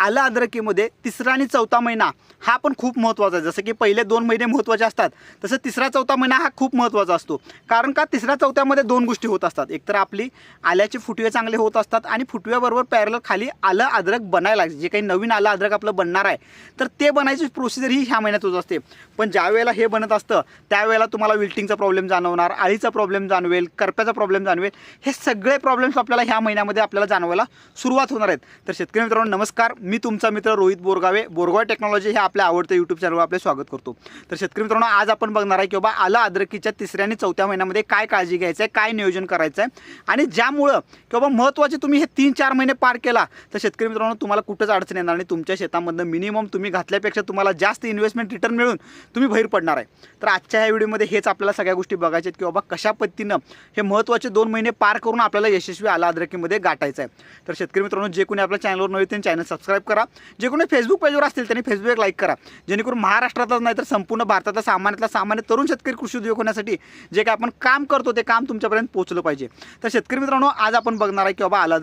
आलं अद्रकीमध्ये तिसरा आणि चौथा महिना हा पण खूप महत्त्वाचा आहे. जसं की पहिले दोन महिने महत्त्वाचे असतात तसं तिसरा चौथा महिना हा खूप महत्त्वाचा असतो. कारण का तिसऱ्या चौथ्यामध्ये दोन गोष्टी होत असतात. एकतर आपली आल्याचे फुटवे चांगले होत असतात आणि फुटव्याबरोबर पॅरल खाली आलं अद्रक बनायला लागते. जे काही नवीन आलं अद्रक आपलं बनणार आहे तर ते बनायची प्रोसिजर ही ह्या महिन्यात होत असते. पण ज्या वेळेला हे बनत असतं त्यावेळेला तुम्हाला विल्टिंगचा प्रॉब्लेम जाणवणार आळीचा प्रॉब्लेम जाणवेल करप्याचा प्रॉब्लेम जाणवेल हे सगळे प्रॉब्लेम्स आपल्याला ह्या महिन्यामध्ये आपल्याला जाणवायला सुरुवात होणार आहेत. तर शेतकरी मित्रांनो नमस्कार. मी तुमचा मित्र रोहित बोरगावे बोरगाव टेक्नॉलॉजी हे आपल्या आवडतं यूट्यूब चॅनलवर आपले स्वागत करतो. तर शेतकरी मित्रांनो आज आपण बघणार आहे की बाबा आलं अद्रकीच्या तिसऱ्या आणि चौथ्या महिन्यामध्ये काय काळजी घ्यायचं आहे काय नियोजन करायचं आहे आणि ज्यामुळं की बाबा महत्त्वाचे तुम्ही हे तीन चार महिने पार केला तर शेतकरी मित्रांनो तुम्हाला कुठंच अडचण येणार नाही. तुमच्या शेतामधनं मिनिमम तुम्ही घातल्यापेक्षा तुम्हाला जास्त इन्व्हेस्टमेंट रिटर्न मिळून तुम्ही बाहेर पडणार आहे. तर आजच्या ह्या व्हिडिओमध्ये हेच आपल्याला सगळ्या गोष्टी बघायच्या आहेत की बाबा कशा पद्धतीनं हे महत्त्वाचे दोन महिने पार करून आपल्याला यशस्वी आला अद्रकीमध्ये गाठायचं आहे तर शेतकरी मित्रांनो जे कोणी आपल्या चॅनलवर नव्हे त्यांनी चॅनल सबस्क्राईब करा. जे कोणी फेसबुक पेजवर असतील त्यांनी फेसबुक लाईक करा. जेणेकरून महाराष्ट्रातच नाही तर संपूर्ण भारतातला सामान्यातला सामान्य तरुण शेतकरी कृषी उद्योग होण्यासाठी जे काय आपण काम करतो ते काम तुमच्यापर्यंत पोहोचलं पाहिजे. तर शेतकरी मित्रांनो आज आपण बघणार आहे की बाबा आला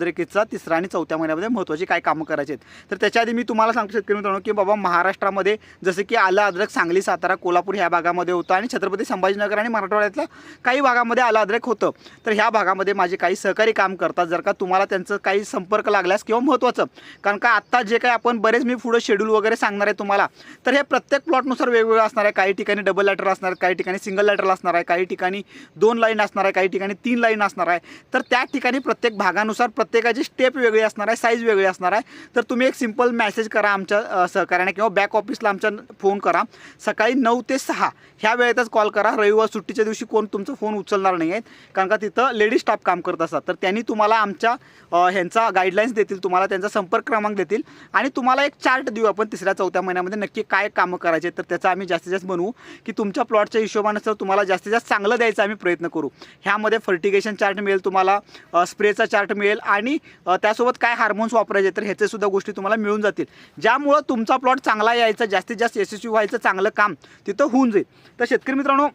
तिसरा आणि चौथ्या महिन्यामध्ये महत्त्वाची काय कामं करायची आहेत. तर त्याच्या आधी मी तुम्हाला सांगतो शेतकरी मित्रांनो की बाबा महाराष्ट्रामध्ये जसं की आला अद्रक सांगली सातारा कोल्हापूर ह्या भागामध्ये होतं आणि छत्रपती संभाजीनगर आणि मराठवाड्यातल्या काही भागामध्ये आला अद्रक होतं. तर ह्या भागामध्ये माझे काही सहकारी काम करतात. जर का तुम्हाला त्यांचं काही संपर्क लागल्यास किंवा महत्त्वाचं कारण का आत्ता जे काही आपण बरेच मी पुढं शेड्यूल वगैरे सांगणार आहे तुम्हाला तर हे प्रत्येक प्लॉटनुसार वेगवेगळं असणार आहे. काही ठिकाणी डबल लॅटर असणार आहे काही ठिकाणी सिंगल लॅटर असणार आहे काही ठिकाणी दोन लाईन असणार आहे काही ठिकाणी तीन लाईन असणार आहे. तर त्या ठिकाणी प्रत्येक भागानुसार प्रत्येकाची स्टेप वेगळी असणार आहे साईज वेगळी असणार आहे. तर तुम्ही एक सिंपल मेसेज करा आमच्या सहकार्याने किंवा बॅक ऑफिसला आमच्या फोन करा. सकाळी नऊ ते सहा ह्या वेळेतच कॉल करा. रविवार सुट्टीच्या दिवशी कोण तुमचा फोन उचलणार नाही आहेत. कारण का तिथं लेडीज स्टाफ काम करत असतात. तर त्यांनी तुम्हाला आमच्या ह्यांचा गाईडलाईन्स देतील तुम्हाला त्यांचा संपर्क क्रमांक देतील. आणि तुम्हाला एक चार्ट देऊ आपण तिसऱ्या चौथ्या महिन्यामध्ये नक्की काय कामं करायचे तर त्याचं आम्ही जास्तीत जास्त बनवू की तुमच्या प्लॉटच्या हिशोबानुसार तुम्हाला जास्तीत जास्त चांगलं द्यायचं आम्ही प्रयत्न करू. ह्यामध्ये फर्टिगेशन चार्ट मिळेल तुम्हाला स्प्रेचा चार्ट मिळेल आणि त्यासोबत काय हार्मोन्स वापरायचे तर ह्याचेसुद्धा गोष्टी तुम्हाला मिळून जातील. ज्यामुळं तुमचा प्लॉट चांगला यायचा जास्तीत जास्त यशस्वी व्हायचं चांगलं काम तिथं होऊन जाईल. तर शेतकरी मित्रांनो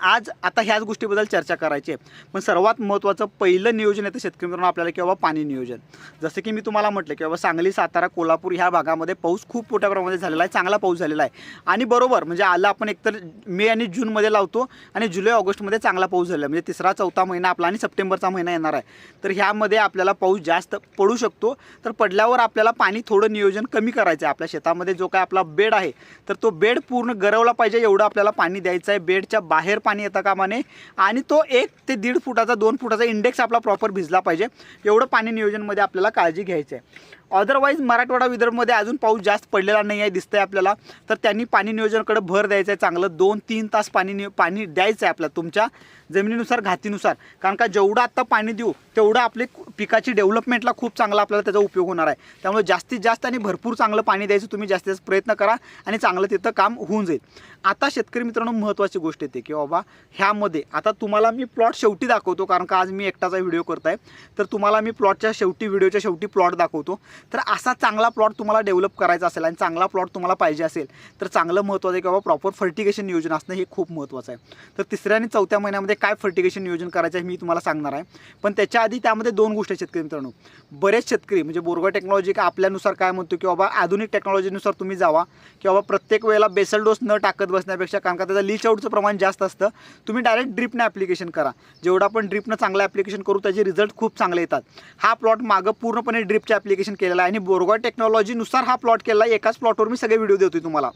आज आता ह्याच गोष्टीबद्दल चर्चा करायची आहे. पण सर्वात महत्त्वाचं पहिलं नियोजन येतं शेतकरी मित्रांनो आपल्याला किंवा पाणी नियोजन. जसं की मी तुम्हाला म्हटलं की बाबा सांगली सातारा कोल्हापूर ह्या भागामध्ये पाऊस खूप मोठ्या प्रमाणात झालेला आहे चांगला पाऊस झालेला आहे. आणि बरोबर म्हणजे आला आपण एकतर मे आणि जूनमध्ये लावतो आणि जुलै ऑगस्टमध्ये चांगला पाऊस झाला आहे. म्हणजे तिसरा चौथा महिना आपला आणि सप्टेंबरचा महिना येणार आहे. तर ह्यामध्ये आपल्याला पाऊस जास्त पडू शकतो. तर पडल्यावर आपल्याला पाणी थोडं नियोजन कमी करायचं आहे. आपल्या शेतामध्ये जो काय आपला बेड आहे तर तो बेड पूर्ण गरवला पाहिजे एवढं आपल्याला पाणी द्यायचं आहे. बेडच्या बाहेर पाणी येता कामा नये आणि तो एक ते दीड फुटाचा दोन फुटाचा इंडेक्स आपला प्रॉपर भिजला पाहिजे. एवढं पाणी नियोजनमध्ये आपल्याला काळजी घ्यायची आहे. अदरवाईज मराठवाडा विदर्भमध्ये अजून पाऊस जास्त पडलेला नाही आहे दिसतंय आपल्याला. तर त्यांनी पाणी नियोजनाकडे भर द्यायचा आहे चांगलं. दोन तीन तास पाणी नि पाणी द्यायचं आहे आपल्याला तुमच्या जमिनीनुसार घातीनुसार. कारण का जेवढं आत्ता पाणी देऊ तेवढं आपले पिकाची डेव्हलपमेंटला खूप चांगला आपल्याला त्याचा उपयोग होणार आहे. त्यामुळे जास्तीत जास्त आणि भरपूर चांगलं पाणी द्यायचं तुम्ही जास्तीत जास्त प्रयत्न करा आणि चांगलं तिथं काम होऊन जाईल. आता शेतकरी मित्रांनो महत्त्वाची गोष्ट येते की बाबा ह्यामध्ये आता तुम्हाला मी प्लॉट शेवटी दाखवतो कारण का आज मी एकटाचा व्हिडिओ करत आहे तर तुम्हाला मी प्लॉटच्या शेवटी व्हिडिओच्या शेवटी प्लॉट दाखवतो. तर असा चांगला प्लॉट तुम्हाला डेव्हलप करायचा असेल आणि चांगला प्लॉट तुम्हाला पाहिजे असेल तर चांगलं महत्त्वाचं आहे की बाबा प्रॉपर फर्टिगेशन नियोजन असणं हे खूप महत्त्वाचं आहे. तर तिसऱ्या आणि चौथ्या महिन्यामध्ये काय फर्टिगेशन नियोजन करायचं आहे मी तुम्हाला सांगणार आहे. पण त्याच्या आधी त्यामध्ये दोन गोष्टी आहेत शेतकरी मित्रांनो. बरेच शेतकरी म्हणजे बोरगा टेक्नॉलॉजी का आपल्यानुसार काय म्हणतो की बाबा आधुनिक टेक्नॉलॉजीनुसार तुम्ही जावा की बाबा प्रत्येक वेळेला बेसल डोस न टाकत बसण्यापेक्षा कारण का त्याचं लीच आउटचं प्रमाण जास्त असतं तुम्ही डायरेक्ट ड्रिपनं ॲप्लिकेशन करा. जेवढं आपण ड्रिपनं चांगलं ॲप्लिकेशन करू त्याचे रिझल्ट खूप चांगले येतात. हा प्लॉट मागं पूर्णपणे ड्रिपचे ॲप्लिकेशन केलेला आहे. आणि बोरगॉड टेक्नॉलॉजीनुसार हा प्लॉट केला आहे. एकाच प्लॉटवर मी सगळे व्हिडिओ देतोय तुम्हाला.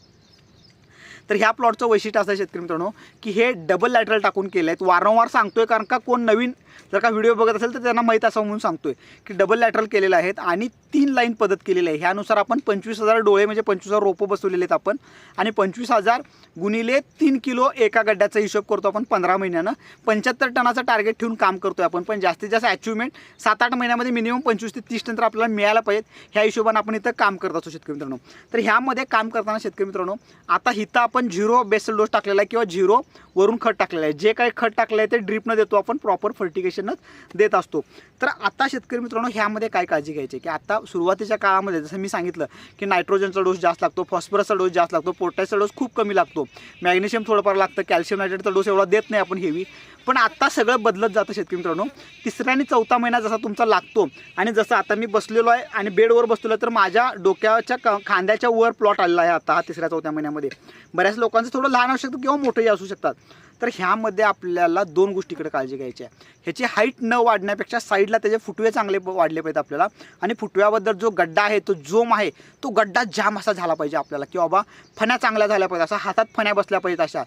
तर ह्या प्लॉटचं वैशिष्ट्य असं शेतकरी मित्रांनो की हे डबल लॅटरल टाकून केले आहेत वारंवार सांगतोय कारण का कोण नवीन जर का व्हिडिओ बघत असेल तर त्यांना माहीत असं म्हणून सांगतोय की डबल लॅटरल केलेले आहेत आणि तीन लाईन पद्धत केलेली आहे. ह्यानुसार आपण पंचवीस हजार डोळे म्हणजे पंचवीस हजार रोपं बसवलेले आहेत आपण आणि पंचवीस हजार गुणिले तीन किलो एका गड्ड्याचा हिशोब करतो आपण पंधरा महिन्यानं. पंच्याहत्तर टनाचं टार्गेट ठेवून काम करतोय आपण. पण जास्तीत जास्त अचिव्हमेंट सात आठ महिन्यामध्ये मिनिमम पंचवीस ते तीस टन तर आपल्याला मिळायला पाहिजेत. ह्या हिशोबाने आपण इथं काम करत असतो शेतकरी मित्रांनो. तर ह्यामध्ये काम करताना शेतकरी मित्रांनो आता इथं आपण झिरो बेसल डोस टाकलेला आहे किंवा झिरो वरून खत टाकलेलं आहे. जे काही खत टाकलं आहे ते ड्रिपनं देतो आपण प्रॉपर फर्टिगेशनच देत असतो. तर आता शेतकरी मित्रांनो ह्यामध्ये काय काळजी घ्यायची? की आता सुरुवातीच्या काळामध्ये जसं मी सांगितलं की नायट्रोजनचा डोस जास्त लागतो फॉस्फरसचा डोस जास्त लागतो पोटॅशचा डोस खूप कमी लागतो. मॅग्नेशियम थोडंफार लागतं कॅल्शियम नायट्रेटचा डोस एवढा देत नाही आपण हेवी. पण आता सगळं बदलत जातं शेतकरी मित्रांनो. तिसरा आणि चौथा महिना जसा तुमचा लागतो आणि जसं आता मी बसलेलो आहे आणि बेडवर बसलेलो आहे तर माझ्या डोक्याच्या क खांद्याच्या वर प्लॉट आलेला आहे आता हा तिसऱ्या चौथ्या महिन्यामध्ये. बऱ्याच लोकांचं थोडं लहान असू शकतं किंवा मोठंही असू शकतात. तर ह्यामध्ये आपल्याला दोन गोष्टीकडे काळजी घ्यायची आहे. ह्याची हाईट न वाढण्यापेक्षा साईडला त्याचे फुटवे चांगले वाढले पाहिजेत आपल्याला. आणि फुटव्याबद्दल जो गड्डा आहे तो जोम आहे तो गड्डा जाम असा झाला पाहिजे आपल्याला की बाबा फण्या चांगल्या झाल्या पाहिजे असा हातात फण्या बसल्या पाहिजेत अशा.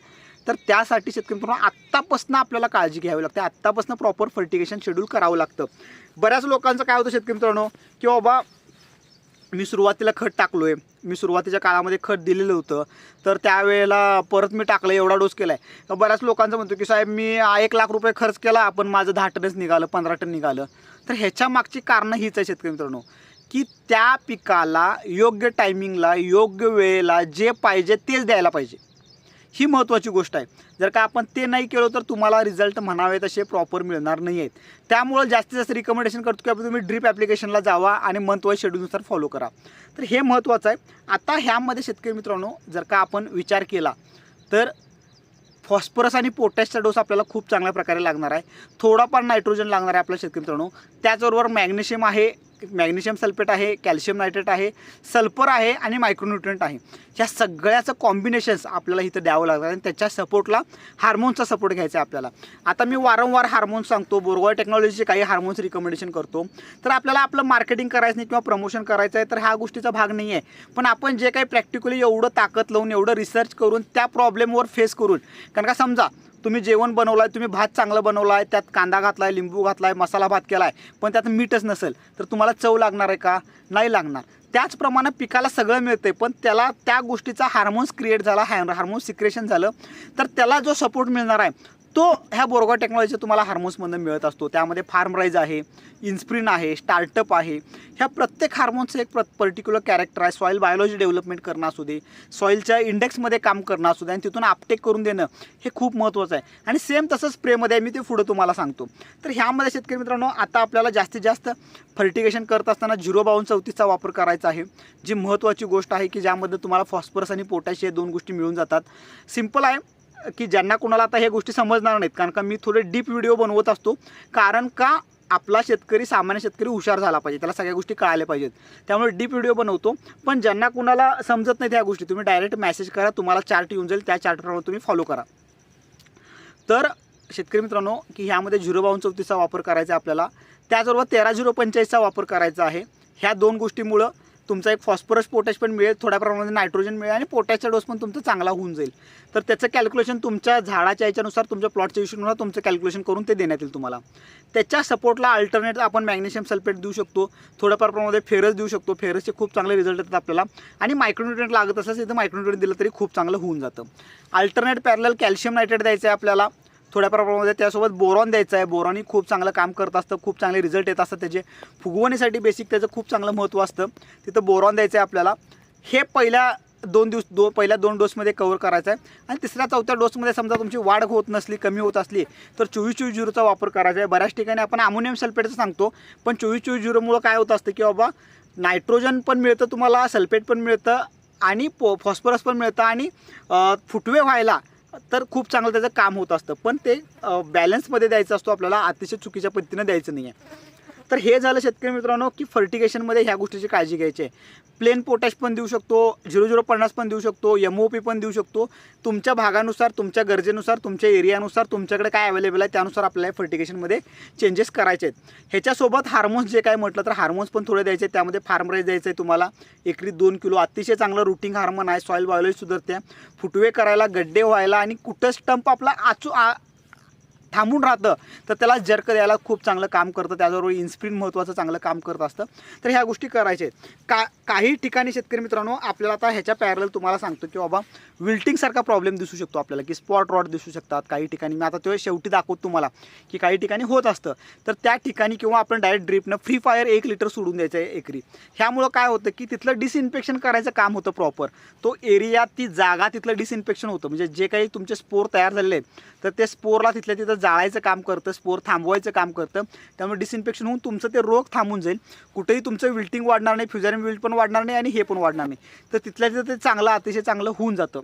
तर त्यासाठी शेतकरी मित्रांनो आत्तापासून आपल्याला काळजी घ्यावी लागते. आत्तापासून प्रॉपर फर्टिगेशन शेड्यूल करावं लागतं. बऱ्याच लोकांचं काय होतं शेतकरी मित्रांनो की बाबा मी सुरुवातीला खत टाकलो आहे मी सुरुवातीच्या काळामध्ये खत दिलेलं होतं. तर त्यावेळेला परत मी टाकलं एवढा डोस केला आहे बऱ्याच लोकांचं म्हणतो की साहेब मी एक लाख रुपये खर्च केला पण माझं दहा टनच निघालं पंधरा टन निघालं. तर ह्याच्या मागची कारणं हीच आहे शेतकरी मित्रांनो की त्या पिकाला योग्य टायमिंगला योग्य वेळेला जे पाहिजे तेच द्यायला पाहिजे. ही महत्त्वाची गोष्ट आहे. जर का आपण ते नाही केलं तर तुम्हाला रिझल्ट म्हणावे तसे प्रॉपर मिळणार नाही आहेत त्यामुळं जास्तीत जास्त रिकमेंडेशन करतो की आपण तुम्ही ड्रीप ॲप्लिकेशनला जावा आणि मंथ वाईज शेड्यूलनुसार फॉलो करा. तर हे महत्त्वाचं आहे. आता ह्यामध्ये शेतकरी मित्रांनो जर का आपण विचार केला तर फॉस्फरस आणि पोटॅशचा डोस आपल्याला खूप चांगल्या प्रकारे लागणार आहे. थोडाफार नायट्रोजन लागणार आहे आपल्या शेतकरी मित्रांनो. त्याचबरोबर मॅग्नेशियम आहे मॅग्नेशियम सल्फेट आहे कॅल्शियम नायट्रेट आहे सल्फर आहे आणि मायक्रोन्युट्रंट आहे. ह्या सगळ्याचं कॉम्बिनेशन्स आपल्याला इथं द्यावं लागतं आणि त्याच्या सपोर्टला हार्मोन्सचा सपोर्ट घ्यायचा आहे आपल्याला. आता मी वारंवार हार्मोन्स सांगतो बोरगॉय टेक्नॉलॉजीचे काही हार्मोन्स रिकमेंडेशन करतो. तर आपल्याला आपलं मार्केटिंग करायचं नाही किंवा प्रमोशन करायचं आहे तर ह्या गोष्टीचा भाग नाही आहे पण आपण जे काही प्रॅक्टिकली एवढं ताकद लावून एवढं रिसर्च करून त्या प्रॉब्लेमवर फेस करून कारण का समजा तुम्ही जेवण बनवलं आहे तुम्ही भात चांगलं बनवला आहे त्यात कांदा घातला आहे लिंबू घातला आहे मसाला भात केला आहे पण त्यात मीठच नसेल तर तुम्हाला चव लागणार आहे का? नाही लागणार. त्याचप्रमाणे पिकाला सगळं मिळतं पण त्याला त्या गोष्टीचा हार्मोन्स क्रिएट झाला हाय हार्मोन्स सिक्रेशन झालं तर त्याला जो सपोर्ट मिळणार आहे तो ह्या बोरगाव टेक्नॉलॉजीचा तुम्हाला हार्मोन्समधून मिळत असतो. त्यामध्ये फार्मराईज आहे इन्स्प्रिन आहे स्टार्टअप आहे. ह्या प्रत्येक हार्मोन्सचं एक प्र पर्टिक्युलर कॅरेक्टर आहे. सॉईल बायोलॉजी डेव्हलपमेंट करणं असू दे सॉईलच्या इंडेक्समध्ये काम करणं असू दे आणि तिथून आपटेक करून देणं हे खूप महत्त्वाचं आहे. आणि सेम तसंच स्प्रेमध्ये आहे मी ते पुढं तुम्हाला सांगतो. तर ह्यामध्ये शेतकरी मित्रांनो आता आपल्याला जास्तीत जास्त फर्टिगेशन करत असताना झिरो बावन्न चौतीसचा वापर करायचा आहे. जी महत्त्वाची गोष्ट आहे की ज्यामध्ये तुम्हाला फॉस्फरस आणि पोटॅश हे दोन गोष्टी मिळून जातात. सिंपल आहे. की ज्यांना कोणाला आता हे गोष्टी समजणार नाहीत कारण का मी थोडे डीप व्हिडिओ बनवत असतो कारण का आपला शेतकरी सामान्य शेतकरी हुशार झाला पाहिजे त्याला सगळ्या गोष्टी कळाल्या पाहिजेत. त्यामुळे डीप व्हिडिओ बनवतो पण ज्यांना कुणाला समजत नाही त्या गोष्टी तुम्ही डायरेक्ट मेसेज करा तुम्हाला चार्ट येऊन जाईल त्या चार्टप्रमाणे तुम्ही फॉलो करा. तर शेतकरी मित्रांनो की ह्यामध्ये झिरो बावन चौतीसचा वापर करायचा आहे आपल्याला त्याचबरोबर तेरा झिरो पंचेचाळीसचा वापर करायचा आहे. ह्या दोन गोष्टीमुळं तुमचा एक फॉस्फरस पोटॅश पण मिळेल थोड्या प्रमाणामध्ये नायट्रोजन मिळेल आणि पोटॅशचा डोस पण तुमचा चांगला होऊन जाईल. तर त्याचं कॅल्क्युलेशन तुमच्या झाडाच्या याच्यानुसार तुमच्या प्लॉटच्या इश्यूनुसार तुमचं कॅल्क्युलेशन करून ते देण्यात येईल तुम्हाला. त्याच्या सपोर्टला अल्टरनेट आपण मॅग्नेशियम सल्फेट देऊ शकतो थोड्याफार प्रमाणामध्ये फेरस देऊ शकतो. फेरसचे खूप चांगले रिझल्ट येतात आपल्याला. आणि मायक्रोन्युट्रेंट लागत असल्यास इथं मायक्रोन्युट्रेंट दिलं तरी खूप चांगलं होऊन जातं. अल्टरनेट पॅरल कॅल्शियम नायट्रेट द्यायचं आहे आपल्याला. थोड्या प्रमाणामध्ये त्यासोबत बोरॉन द्यायचं आहे. बोरॉनही खूप चांगलं काम करत असतं. खूप चांगले रिझल्ट येत असतात त्याचे. फुगवणीसाठी बेसिक त्याचं खूप चांगलं महत्त्व असतं. तिथं बोरॉन द्यायचं आहे आपल्याला. हे पहिल्या दोन दिवस दो पहिल्या दोन डोसमध्ये कवर करायचं आहे. आणि तिसऱ्या चौथ्या डोसमध्ये समजा तुमची वाढ होत नसली कमी होत असली तर चोवीस चोवीस झिरोचा वापर करायचा आहे. बऱ्याच ठिकाणी आपण अमोनियम सल्फेटचं सांगतो. पण चोवीस चोवीस झिरोमुळं काय होत असतं की बाबा नायट्रोजन पण मिळतं तुम्हाला सल्फेट पण मिळतं आणि पो फॉस्फरस पण मिळतं आणि फुटवे व्हायला तर खूप चांगलं त्याचं काम होत असतं. पण ते बॅलन्समध्ये द्यायचं असतो आपल्याला अतिशय चुकीच्या पद्धतीनं द्यायचं नाही आहे तर हे झालं शेतकरी मित्रांनो की फर्टिगेशनमध्ये ह्या गोष्टीची काळजी घ्यायची आहे. प्लेन पोटॅश पण देऊ शकतो झिरो झिरो पन्नास पण देऊ शकतो एम ओ पी पण देऊ शकतो. तुमच्या भागानुसार तुमच्या गरजेनुसार तुमच्या एरियानुसार तुमच्याकडे काय अवेलेबल आहे त्यानुसार आपल्याला फर्टिगेशनमध्ये चेंजेस करायचे आहेत. ह्याच्यासोबत हार्मोन्स जे काय म्हटलं तर हार्मोन्स पण थोडे द्यायचे त्यामध्ये फार्मराईज द्यायचं आहे तुम्हाला. एकरी दोन किलो. अतिशय चांगलं रुटीन हार्मोन आहे. सॉईल बायोलॉजी सुधारते. फुटवे करायला गड्डे व्हायला आणि कुठं स्टंप आपला आचू आ थांबून राहतं तर त्याला जर्क द्यायला खूप चांगलं काम करतं. त्याचबरोबर इन्स्प्रिन महत्त्वाचं चांगलं काम करत असतं. तर ह्या गोष्टी करायच्या आहेत. का काही ठिकाणी शेतकरी मित्रांनो आपल्याला आता ह्याच्या पॅरल तुम्हाला सांगतो की बाबा विल्टिंगसारखा प्रॉब्लेम दिसू शकतो आपल्याला की स्पॉट रॉड दिसू शकतात काही ठिकाणी. मी आता तो शेवटी दाखवतो तुम्हाला की काही ठिकाणी होत असतं. तर त्या ठिकाणी किंवा आपण डायरेक्ट ड्रिपनं फ्री फायर एक लिटर सोडून द्यायचं आहे एकरी. ह्यामुळं काय होतं की तिथलं डिसइन्फेक्शन करायचं काम होतं प्रॉपर तो एरिया ती जागा तिथलं डिसइन्फेक्शन होतं. म्हणजे जे काही तुमचे स्पोर तयार झालेले आहेत तर ते स्पोरला तिथल्या तिथं जाळायचं काम करतं स्पोर थांबवायचं काम करतं त्यामुळे डिसइन्फेक्शन होऊन तुमचं ते रोग थांबून जाईल. कुठेही तुमचं विल्टिंग वाढणार नाही फ्युजॅरियम विल्ट पण वाढणार नाही आणि हे पण वाढणार नाही. तर तिथल्या तिथं ते चांगलं अतिशय चांगलं होऊन जातं.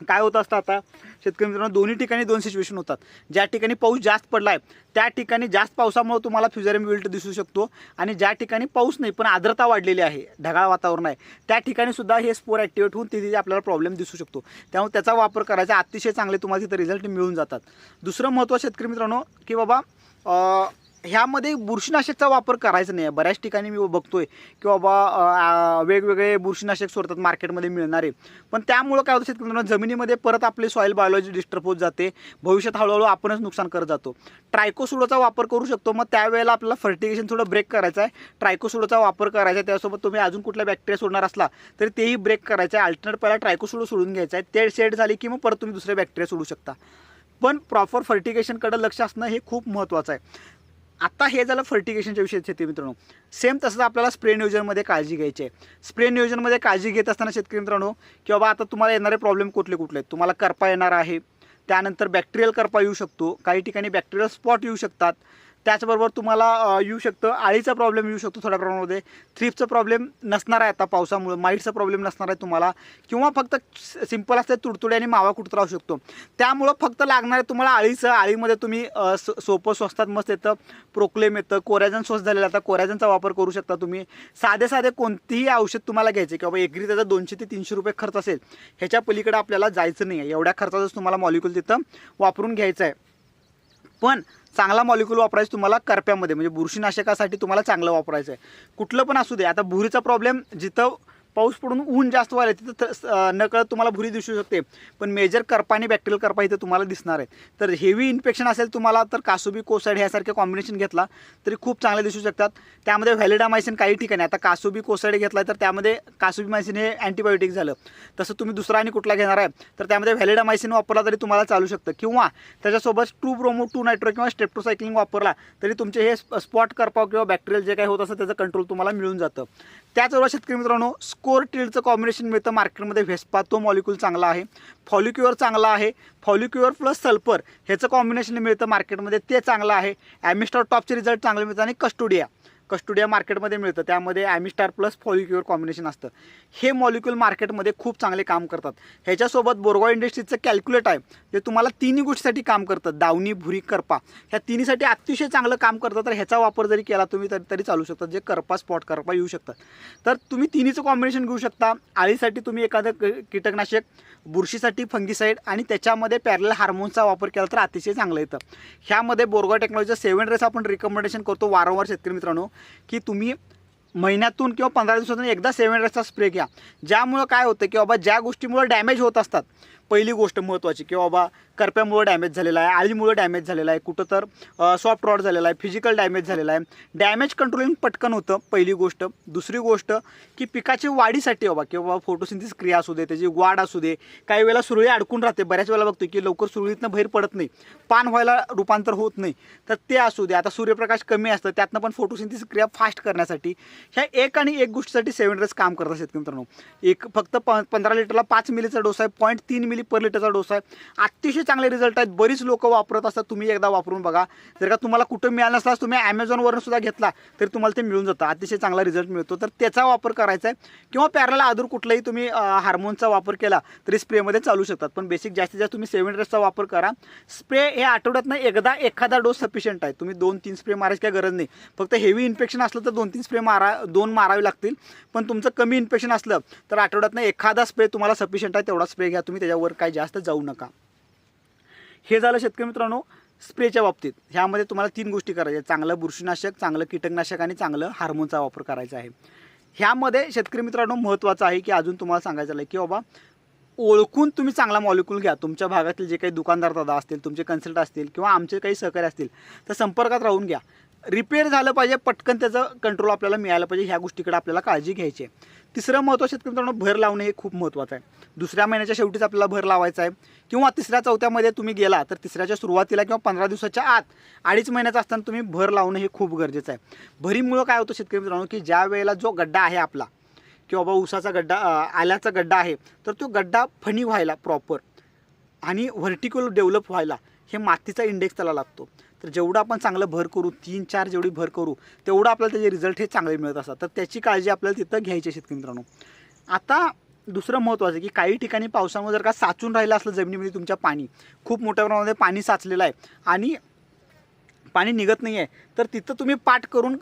काय होत असतं आता? शेतकरी मित्रांनो दोन्ही ठिकाणी दोन सिच्युएशन होतात. ज्या ठिकाणी पाऊस जास्त पडला आहे त्या ठिकाणी जास्त पावसामुळे तुम्हाला फ्युजरियम विल्ट दिसू शकतो आणि ज्या ठिकाणी पाऊस नाही पण आर्द्रता वाढलेली आहे ढगाळ वातावरण आहे त्या ठिकाणी सुद्धा हे स्पोर ॲक्टिवेट होऊन तिथे आपल्याला प्रॉब्लेम दिसू शकतो. त्यामुळे त्याचा वापर करायचा अतिशय चांगले तुम्हाला तिथे रिझल्ट मिळून जातात. दुसरं महत्त्व शेतकरी मित्रांनो की बाबा ह्यामध्ये बुरशीनाशकचा वापर करायचा नाही. आहे बऱ्याच ठिकाणी मी बघतोय की बाबा वेगवेगळे बुरशीनाशक सोडतात मार्केटमध्ये मिळणारे. पण त्यामुळं काय होतं शेतकऱ्यांना जमिनीमध्ये परत आपली सॉईल बायोलॉजी डिस्टर्ब होत जाते. भविष्यात हळूहळू आपणच नुकसान करत जातो. ट्रायकोसुडोचा वापर करू शकतो. मग त्यावेळेला आपल्याला फर्टिगेशन थोडं ब्रेक करायचं आहे. ट्रायकोसुडोचा वापर करायचा आहे. त्यासोबत तुम्ही अजून कुठला बॅक्टेरिया सोडणार असला तरी तेही ब्रेक करायचं आहे. अल्टरनेट पहिला ट्रायकोसुडो सोडून घ्यायचं आहे. ते सेट झाली की मग परत तुम्ही दुसरे बॅक्टेरिया सोडू शकता. पण प्रॉपर फर्टिगेशनकडे लक्ष असणं हे खूप महत्त्वाचं आहे. आता हे झालं फर्टिगेशनच्या विषयी शेतकरी मित्रांनो. सेम तसंच आपल्याला स्प्रे नियोजनमध्ये काळजी घ्यायची आहे. स्प्रे नियोजनमध्ये काळजी घेत असताना शेतकरी मित्रांनो की बाबा आता तुम्हाला येणारे प्रॉब्लेम कुठले कुठले? आहेत तुम्हाला करपा येणार आहे. त्यानंतर बॅक्टेरियल करपा येऊ शकतो. काही ठिकाणी बॅक्टेरियल स्पॉट येऊ शकतात. त्याचबरोबर तुम्हाला येऊ शकतं आळीचा प्रॉब्लेम येऊ शकतो थोड्या प्रमाणामध्ये. थ्रिपचा प्रॉब्लेम नसणार आहे आता पावसामुळे माईटचा प्रॉब्लेम नसणार आहे तुम्हाला. किंवा फक्त सिंपल असते तुडतुडे आणि मावा कुठं राहू शकतो. त्यामुळं फक्त लागणार आहे तुम्हाला आळीचं आळीमध्ये तुम्ही स- सोपं स्वस्तात मस्त येतं प्रोक्लेम येतं कोरॅजन स्वस्त झालेलं आता कोरॅजनचा वापर करू शकता तुम्ही. साधे साधे कोणतीही औषध तुम्हाला घ्यायचे की बाबा एकरी त्याचा दोनशे ते तीनशे रुपये खर्च असेल ह्याच्या पलीकडे आपल्याला जायचं नाही आहे. एवढ्या खर्चाचंच तुम्हाला मॉलिक्यूल तिथं वापरून घ्यायचं आहे. पण चांगला मॉलिक्यूल वापरायचं तुम्हाला करप्यामध्ये म्हणजे बुरशीनाशकासाठी तुम्हाला चांगलं वापरायचं आहे कुठलं पण असू दे आता भुरीचा प्रॉब्लेम जिथं पाऊस पडून ऊन जास्त व्हायला तिथं नकळत तुम्हाला भुरी दिसू शकते. पण मेजर करपा आणि बॅक्टेरियल करपा इथं तुम्हाला दिसणार आहे. तर हेवी इन्फेक्शन असेल तुम्हाला तर कासुबी कोसाईड ह्यासारखे कॉम्बिनेशन घेतला तरी खूप चांगले दिसू शकतात. त्यामध्ये व्हॅलिडामायसिन काही ठिकाणी आता कासुबी कोसाईड घेतला तर त्यामध्ये कासुबी मायसिन हे अँटीबायोटिक झालं. तसं तुम्ही दुसरा आणि कुठला घेणार आहे तर त्यामध्ये व्हॅलिडामायसिन वापरला तरी तुम्हाला चालू शकतं. किंवा त्याच्यासोबत टू ब्रोमो टू नायट्रो किंवा स्टेप्टोसायक्लिंग वापरला तरी तुमचे हे स्पॉट करपाव किंवा बॅक्टेरियल जे काही होत असतं त्याचं कंट्रोल तुम्हाला मिळून जातं. त्याचबरोबर शेतकरी मित्रांनो स्कोर टिल्डचं कॉम्बिनेशन मिळतं मार्केटमध्ये व्हेस्पा तो मॉलिक्यूल चांगला आहे. फॉलिक्युअर चांगला आहे. फॉलिक्युअर प्लस सल्फर ह्याचं कॉम्बिनेशन मिळतं मार्केटमध्ये ते चांगलं आहे. ॲमिस्टार टॉपचे रिझल्ट चांगले मिळतात. आणि कस्टोडिया कस्टुडिया मार्केटमध्ये मिळतं. त्यामध्ये ॲमिस्टार प्लस फॉलिक्युअर कॉम्बिनेशन असतं. हे मॉलिक्यूल मार्केटमध्ये खूप चांगले काम करतात. ह्याच्यासोबत बोरगाव इंडस्ट्रीजचं कॅल्क्युलेट आहे. जे तुम्हाला तिन्ही गोष्टीसाठी काम करतं. दावणी भुरी करपा. ह्या तिन्हीसाठी अतिशय चांगलं काम करतं तर ह्याचा वापर जरी केला तुम्ही तरी तरी चालू शकतात. जे करपा स्पॉट करपा येऊ शकतात. तर तुम्ही तिन्हीचं कॉम्बिनेशन घेऊ शकता. आळीसाठी तुम्ही एखादं क- कीटकनाशक बुरशीसाठी फंगीसाईड आणि त्याच्यामध्ये पॅरल हार्मोनचा वापर केला तर अतिशय चांगलं येतं. ह्यामध्ये बोरगाव टेक्नॉलॉजीचं सेवन रेस आपण रिकमेंडेशन करतो वारंवार शेतकरी मित्रांनो. की तुम्ही महिन्यातून किंवा पंधरा दिवसातून एकदा सेवन रेसचा स्प्रे घ्या. ज्यामुळं काय होतं की बाबा ज्या गोष्टीमुळं डॅमेज होत असतात पहिली गोष्ट महत्त्वाची की बाबा करप्यामुळं डॅमेज झालेला आहे आळीमुळं डॅमेज झालेला आहे कुठं तर सॉफ्ट रॉड झालेला आहे फिजिकल डॅमेज झालेला आहे. डॅमेज कंट्रोलिंग पटकन होतं पहिली गोष्ट. दुसरी गोष्ट की पिकाची वाढीसाठी बाबा किंवा फोटोसिंथिस क्रिया असू दे त्याची वाढ असू दे काही वेळेला सुरळी अडकून राहते. बऱ्याच वेळेला बघतो की लवकर सुरळीतनं बाहेर पडत नाही. पान व्हायला रूपांतर होत नाही. तर ते असू दे. आता सूर्यप्रकाश कमी असतं त्यातनं पण फोटोसिंथिस क्रिया फास्ट करण्यासाठी ह्या एक आणि एक गोष्टीसाठी सेवन रेस काम करतात शेतकरी मित्रांनो. एक फक्त प पंधरा लिटरला पाच मिलीचा डोस आहे पॉईंट तीन मिली पर लिटरचा डोस आहे. अतिशय चांगले रिझल्ट आहेत. बरीच लोक वापरत असतात. तुम्ही एकदा वापरून बघा. जर का तुम्हाला कुठं मिळालं नसलास तुम्ही ॲमेझॉनवरून सुद्धा घेतला तरी तुम्हाला ते मिळून जातं. अतिशय चांगला रिझल्ट मिळतो. तर त्याचा वापर करायचा आहे. किंवा पॅरला अदर कुठलाही तुम्ही हार्मोनचा वापर केला तरी स्प्रेमध्ये चालू शकतात. पण बेसिक जास्तीत जास्त तुम्ही सेवन ड्रेसचा वापर करा. स्प्रे हे आठवड्यातनं एकदा एखादा डोस सफिशियंट आहे. तुम्ही दोन तीन स्प्रे मारायची काही गरज नाही. फक्त हेवी इन्फेक्शन असलं तर दोन तीन स्प्रे मारा दोन मारावे लागतील. पण तुमचं कमी इन्फेक्शन असलं तर आठवड्यातनं एखादा स्प्रे तुम्हाला सफिशियंट आहे तेवढा स्प्रे घ्या. तुम्ही त्याच्यावर काही जास्त जाऊ नका. हे झालं शेतकरी मित्रांनो स्प्रेच्या बाबतीत. ह्यामध्ये तुम्हाला तीन गोष्टी करायच्या चांगलं बुरशीनाशक चांगलं कीटकनाशक आणि चांगलं हार्मोनचा वापर करायचा आहे. ह्यामध्ये शेतकरी मित्रांनो महत्त्वाचं आहे की अजून तुम्हाला सांगायचं आहे की बाबा ओळखून तुम्ही चांगला मॉलिक्यूल घ्या. तुमच्या भागातील जे काही दुकानदार दादा असतील तुमचे कन्सल्ट असतील किंवा आमचे काही सहकारी असतील तर संपर्कात राहून घ्या. रिपेअर झालं पाहिजे पटकन त्याचं कंट्रोल आपल्याला मिळालं पाहिजे ह्या गोष्टीकडे आपल्याला काळजी घ्यायची आहे. तिसरं महत्त्व शेतकरी मित्रांनो भर लावणे हे खूप महत्त्वाचं आहे. दुसऱ्या महिन्याच्या शेवटीच आपल्याला भर लावायचा आहे. किंवा तिसऱ्या चौथ्यामध्ये तुम्ही गेला तर तिसऱ्याच्या सुरुवातीला किंवा पंधरा दिवसाच्या आत अडीच महिन्याचा असताना तुम्ही भर लावणं हे खूप गरजेचं आहे. भरीमुळं काय होतं शेतकरी मित्रांनो की ज्या वेळेला जो गड्डा आहे आपला की बाबा ऊसाचा गड्डा आल्याचा गड्डा आहे तर तो गड्डा फणी व्हायला प्रॉपर आणि व्हर्टिकल डेव्हलप व्हायला हे मातीचा इंडेक्स त्याला लागतो. तर जेवढं आपण चांगलं भर करू तीन चार जेवढी भर करू तेवढं आपल्याला त्याचे रिझल्ट हे चांगले मिळत असतात. तर त्याची काळजी आपल्याला तिथं घ्यायची शेतकरी मित्रांनो. आता दुसरं महत्त्वाचं की काही ठिकाणी पावसामुळे जर का साचून राहिलं असलं जमिनीमध्ये तुमच्या पाणी खूप मोठ्या प्रमाणामध्ये पाणी साचलेलं आहे आणि पाणी निघत नाही आहे तर तिथं तुम्ही पाठ करून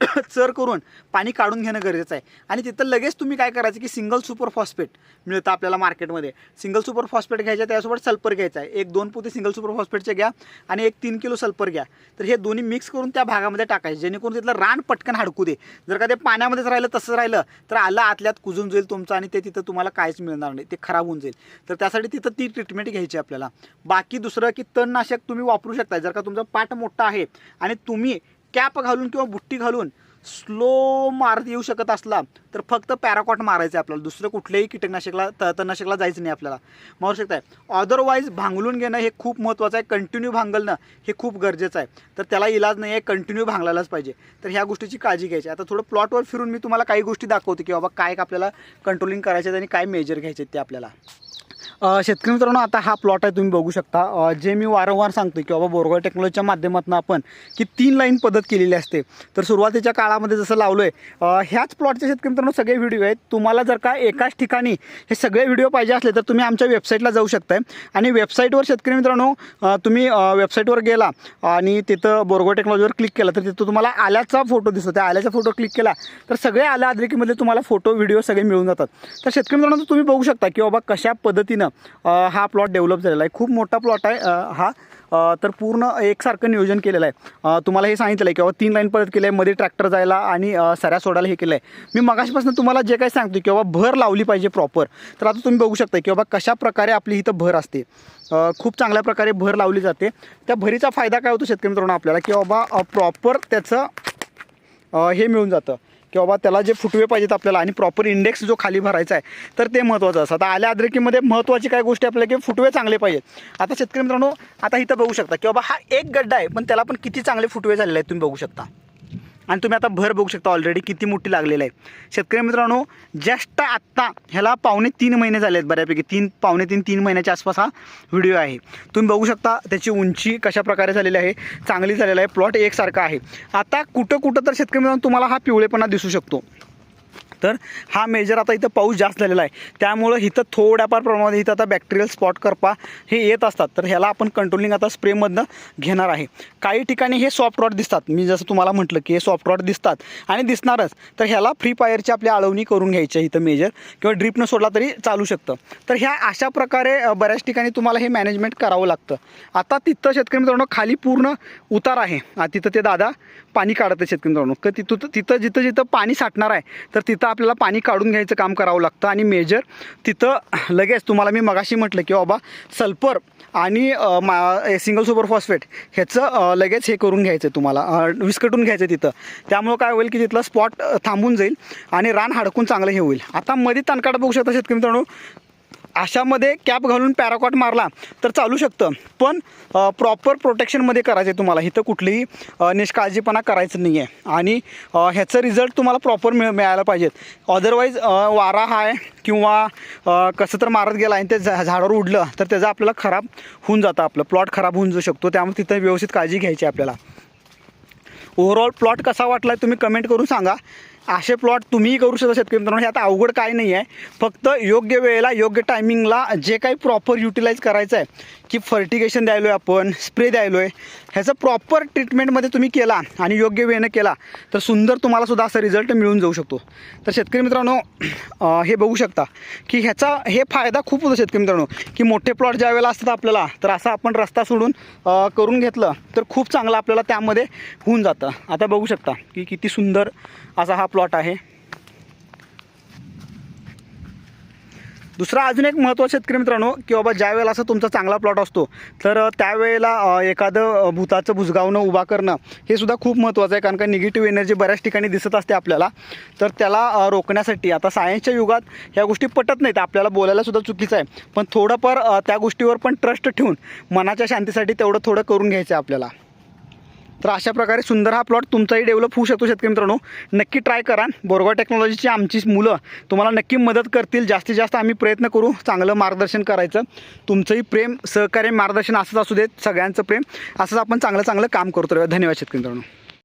चर करून पाणी काढून घेणं गरजेचं आहे. आणि तिथं लगेच तुम्ही काय करायचं की सिंगल सुपर फॉस्फेट मिळतं आपल्याला मार्केटमध्ये सिंगल सुपर फॉस्फेट घ्यायचं आहे त्यासोबत सल्फर घ्यायचा आहे. एक दोन पोते सिंगल सुपर फॉस्फेटचे घ्या आणि एक तीन किलो सल्फर घ्या. तर हे दोन्ही मिक्स करून त्या भागामध्ये टाकायचे. जेणेकरून तिथलं रान पटकन हाडकू दे. जर का ते पाण्यामध्येच राहिलं तसं राहिलं तर आलं आतल्यात कुजून जाईल तुमचं आणि ते तिथं तुम्हाला काहीच मिळणार नाही. ते खराब होऊन जाईल. तर त्यासाठी तिथं ती ट्रीटमेंट घ्यायची आपल्याला. बाकी दुसरं की तणनाशक तुम्ही वापरू शकता. जर का तुमचा पाठ मोठा आहे आणि तुम्ही कॅप घालून किंवा बुट्टी घालून स्लो मारत येऊ शकत असला तर फक्त पॅराकॉट मारायचं आहे आपल्याला. दुसरं कुठल्याही कीटकनाशकला त तणनाशकला जायचं नाही आपल्याला. मारू शकताय. अदरवाईज भांगलून घेणं हे खूप महत्त्वाचं आहे. कंटिन्यू भांगलणं हे खूप गरजेचं आहे. तर त्याला इलाज नाही आहे. कंटिन्यू भांगलायलाच पाहिजे. तर ह्या गोष्टीची काळजी घ्यायची. आता थोडं प्लॉटवर फिरून मी तुम्हाला काही गोष्टी दाखवते की बाबा काय आपल्याला कंट्रोलिंग करायचे आणि काय मेजर घ्यायचे ते आपल्याला. शेतकरी मित्रांनो आता हा प्लॉट आहे तुम्ही बघू शकता. जे मी वारंवार सांगतो की बाबा बोरगाव टेक्नॉलॉजीच्या माध्यमातून आपण की तीन लाईन पद्धत केलेली असते. तर सुरुवातीच्या काळामध्ये जसं लावलो आहे ह्याच प्लॉटचे शेतकरी मित्रांनो सगळे व्हिडिओ आहेत. तुम्हाला जर का एकाच ठिकाणी हे सगळे व्हिडिओ पाहिजे असले तर तुम्ही आमच्या वेबसाईटला जाऊ शकताय. आणि वेबसाईटवर शेतकरी मित्रांनो तुम्ही वेबसाईटवर गेला आणि तिथं बोरगो टेक्नॉलॉजीवर क्लिक केला तर तिथं तुम्हाला आल्याचा फोटो दिसतो. त्या आल्याचा फोटो क्लिक केला तर सगळे आल्या अद्रेकीमध्ये तुम्हाला फोटो व्हिडिओ सगळे मिळून जातात. तर शेतकरी मित्रांनो तुम्ही बघू शकता की बाबा कशा पद्धतीनं हा प्लॉट डेव्हलप झालेला आहे. खूप मोठा प्लॉट आहे हा तर पूर्ण एकसारखं नियोजन केलेलं आहे. तुम्हाला हे सांगितलं आहे की बाबा तीन लाईन परत केलं आहे मध्ये ट्रॅक्टर जायला आणि सऱ्या सोडायला हे केलं आहे मी मगाशीपासून तुम्हाला जे काही सांगतो की बाबा भर लावली पाहिजे प्रॉपर तर आता तुम्ही बघू शकता की बाबा कशा प्रकारे आपली इथं भर असते. खूप चांगल्या प्रकारे भर लावली जाते. त्या भरीचा फायदा काय होतो शेतकरी मित्रांनो आपल्याला की बाबा प्रॉपर त्याचं हे मिळून जातं. की बाबा त्याला जे फुटवे पाहिजेत आपल्याला आणि प्रॉपर इंडेक्स जो खाली भरायचा आहे तर ते महत्त्वाचं असं आता आल्या अद्रेकीमध्ये महत्त्वाची काय गोष्टी आपल्याला की फुटवे चांगले पाहिजेत. आता शेतकरी मित्रांनो आता इथं बघू शकता की बाबा हा एक गड्डा आहे पण त्याला पण किती चांगले फुटवे झालेले आहेत तुम्ही बघू शकता. आणि तुम्ही आता भर बघू शकता ऑलरेडी किती मोठी लागलेलं आहे. शेतकरी मित्रांनो जस्ट आत्ता ह्याला पावणे तीन महिने झाले आहेत बऱ्यापैकी. तीन पावणे तीन तीन महिन्याच्या आसपास हा व्हिडिओ आहे. तुम्ही बघू शकता त्याची उंची कशा प्रकारे झालेली आहे चांगली झालेला आहे प्लॉट एकसारखा आहे. आता कुठं कुठं तर शेतकरी मित्रांनो तुम्हाला हा पिवळेपणा दिसू शकतो. तर हा मेजर आता इथं पाऊस जास्त झालेला आहे. त्यामुळं इथं थोड्याफार प्रमाणात इथं आता बॅक्टेरियल स्पॉट करपा हे येत असतात. तर ह्याला आपण कंट्रोलिंग आता स्प्रेमधनं घेणार आहे. काही ठिकाणी हे सॉफ्ट रॉड दिसतात. मी जसं तुम्हाला म्हटलं की हे सॉफ्ट रॉड दिसतात आणि दिसणारच. तर ह्याला फ्री फायरची आपली आळवणी करून घ्यायची आहे इथं मेजर किंवा ड्रीपनं सोडला तरी चालू शकतं. तर ह्या अशा प्रकारे बऱ्याच ठिकाणी तुम्हाला हे मॅनेजमेंट करावं लागतं. आता तिथं शेतकरी मित्रांनो खाली पूर्ण उतार आहे. तिथं ते दादा पाणी काढत आहे शेतकरी मित्रांनो. तर तिथं तिथं जिथं जिथं पाणी साठणार आहे तर तिथं आपल्याला पाणी काढून घ्यायचं काम करावं लागतं. आणि मेजर तिथं लगेच तुम्हाला मी मगाशी म्हटलं की बाबा सल्फर आणि मा सिंगल सुपर फॉस्फेट ह्याचं लगेच हे करून घ्यायचं आहे तुम्हाला विस्कटून घ्यायचं आहे तिथं. त्यामुळं काय होईल की तिथला स्पॉट थांबून जाईल आणि रान हडकून चांगलं हे होईल. आता मध्ये तणकाटा बघू शकता शेतकरी मित्रांनो अशामध्ये कॅप घालून पॅराकॉट मारला तर चालू शकतं. पण प्रॉपर प्रोटेक्शनमध्ये करायचं आहे तुम्हाला. इथं कुठलीही निष्काळजीपणा करायचं नाही आहे आणि ह्याचं रिझल्ट तुम्हाला प्रॉपर मिळ मिळायला पाहिजेत. अदरवाईज वारा आहे किंवा कसं तर मारत गेला आणि ते झा झाडावर उडलं तर त्याचा आपल्याला खराब होऊन जातं आपलं. प्लॉट खराब होऊन जाऊ शकतो. त्यामुळे तिथं व्यवस्थित काळजी घ्यायची आहे आपल्याला. ओव्हरऑल प्लॉट कसा वाटला तुम्ही कमेंट करून सांगा. असे प्लॉट तुम्हीही करू शकता शेतकरी मित्रांनो. ह्यात अवघड काय नाही आहे फक्त योग्य वेळेला योग्य टायमिंगला जे काही प्रॉपर युटिलाइज करायचं आहे की फर्टिगेशन द्यायलो आहे आपण स्प्रे द्यायलो आहे ह्याचं प्रॉपर ट्रीटमेंटमध्ये तुम्ही केला आणि योग्य वेनं केला तर सुंदर तुम्हालासुद्धा असा रिझल्ट मिळून जाऊ शकतो. तर शेतकरी मित्रांनो हे बघू शकता की ह्याचा हे फायदा खूप होतो शेतकरी मित्रांनो की मोठे प्लॉट ज्या वेळेला असतात आपल्याला तर असा आपण रस्ता सोडून करून घेतलं तर खूप चांगलं आपल्याला त्यामध्ये होऊन जातं. आता बघू शकता की किती सुंदर असा हा प्लॉट आहे. दुसरा अजून एक महत्त्वाचं शेतकरी मित्रांनो की बाबा ज्या वेळेला असं तुमचा चांगला प्लॉट असतो तर त्यावेळेला एखादं भूताचं भुजगावणं उभा करणं हे सुद्धा खूप महत्त्वाचं आहे कारण का निगेटिव्ह एनर्जी बऱ्याच ठिकाणी दिसत असते आपल्याला. तर त्याला रोखण्यासाठी आता सायन्सच्या युगात ह्या गोष्टी पटत नाहीत आपल्याला बोलायला सुद्धा चुकीचं आहे. पण थोडंफार त्या गोष्टीवर पण ट्रस्ट ठेवून मनाच्या शांतीसाठी तेवढं थोडं करून घ्यायचं आहे आपल्याला. तर अशा प्रकारे सुंदर हा प्लॉट तुमचाही डेव्हलप होऊ शकतो शेतकरी मित्रांनो. नक्की ट्राय करा. बोरगाव टेक्नॉलॉजीची आमची मुलं तुम्हाला नक्की मदत करतील. जास्तीत जास्त आम्ही प्रयत्न करू चांगलं मार्गदर्शन करायचं. तुमचंही प्रेम सहकार्य मार्गदर्शन असंच असू देत. सगळ्यांचं प्रेम असंच आपण चांगलं चांगलं काम करतो. धन्यवाद शेतकरी मित्रांनो.